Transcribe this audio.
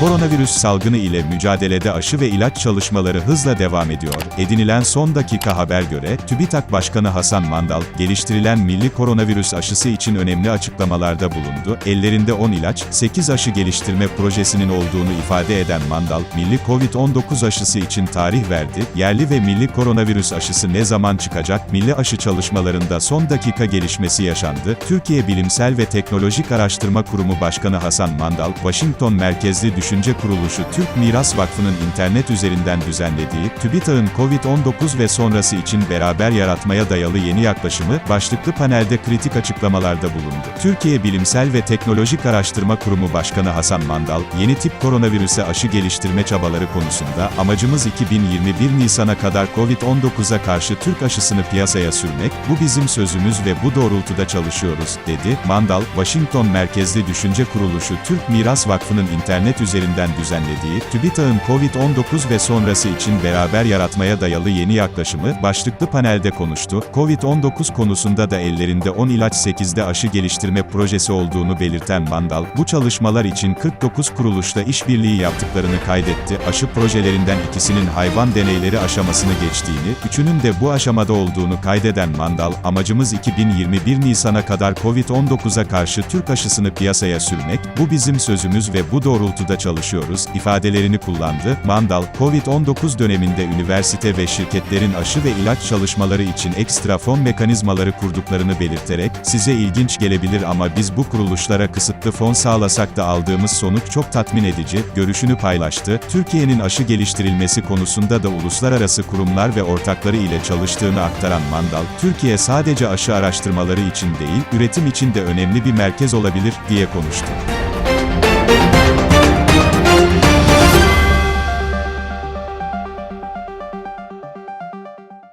Koronavirüs salgını ile mücadelede aşı ve ilaç çalışmaları hızla devam ediyor. Edinilen son dakika haber göre, TÜBİTAK Başkanı Hasan Mandal, geliştirilen milli koronavirüs aşısı için önemli açıklamalarda bulundu. Ellerinde 10 ilaç, 8 aşı geliştirme projesinin olduğunu ifade eden Mandal, milli COVID-19 aşısı için tarih verdi. Yerli ve milli koronavirüs aşısı ne zaman çıkacak? Milli aşı çalışmalarında son dakika gelişmesi yaşandı. Türkiye Bilimsel ve Teknolojik Araştırma Kurumu Başkanı Hasan Mandal, Washington merkezli düşünce kuruluşu Türk Miras Vakfı'nın internet üzerinden düzenlediği, TÜBİTAK'ın COVID-19 ve sonrası için beraber yaratmaya dayalı yeni yaklaşımı, başlıklı panelde kritik açıklamalarda bulundu. Türkiye Bilimsel ve Teknolojik Araştırma Kurumu Başkanı Hasan Mandal, yeni tip koronavirüse aşı geliştirme çabaları konusunda, amacımız 2021 Nisan'a kadar COVID-19'a karşı Türk aşısını piyasaya sürmek, bu bizim sözümüz ve bu doğrultuda çalışıyoruz, dedi. Mandal, Washington merkezli düşünce kuruluşu Türk Miras Vakfı'nın internet üzerinden düzenlediği, TÜBİTAK'ın COVID-19 ve sonrası için beraber yaratmaya dayalı yeni yaklaşımı, başlıklı panelde konuştu. COVID-19 konusunda da ellerinde 10 ilaç 8'de aşı geliştirme projesi olduğunu belirten Mandal, bu çalışmalar için 49 kuruluşla işbirliği yaptıklarını kaydetti. Aşı projelerinden ikisinin hayvan deneyleri aşamasını geçtiğini, üçünün de bu aşamada olduğunu kaydeden Mandal, amacımız 2021 Nisan'a kadar COVID-19'a karşı Türk aşısını piyasaya sürmek, bu bizim sözümüz ve bu doğrultuda çalışıyoruz, ifadelerini kullandı. Mandal, COVID-19 döneminde üniversite ve şirketlerin aşı ve ilaç çalışmaları için ekstra fon mekanizmaları kurduklarını belirterek, size ilginç gelebilir ama biz bu kuruluşlara kısıtlı fon sağlasak da aldığımız sonuç çok tatmin edici, görüşünü paylaştı. Türkiye'nin aşı geliştirilmesi konusunda da uluslararası kurumlar ve ortakları ile çalıştığını aktaran Mandal, Türkiye sadece aşı araştırmaları için değil, üretim için de önemli bir merkez olabilir, diye konuştu.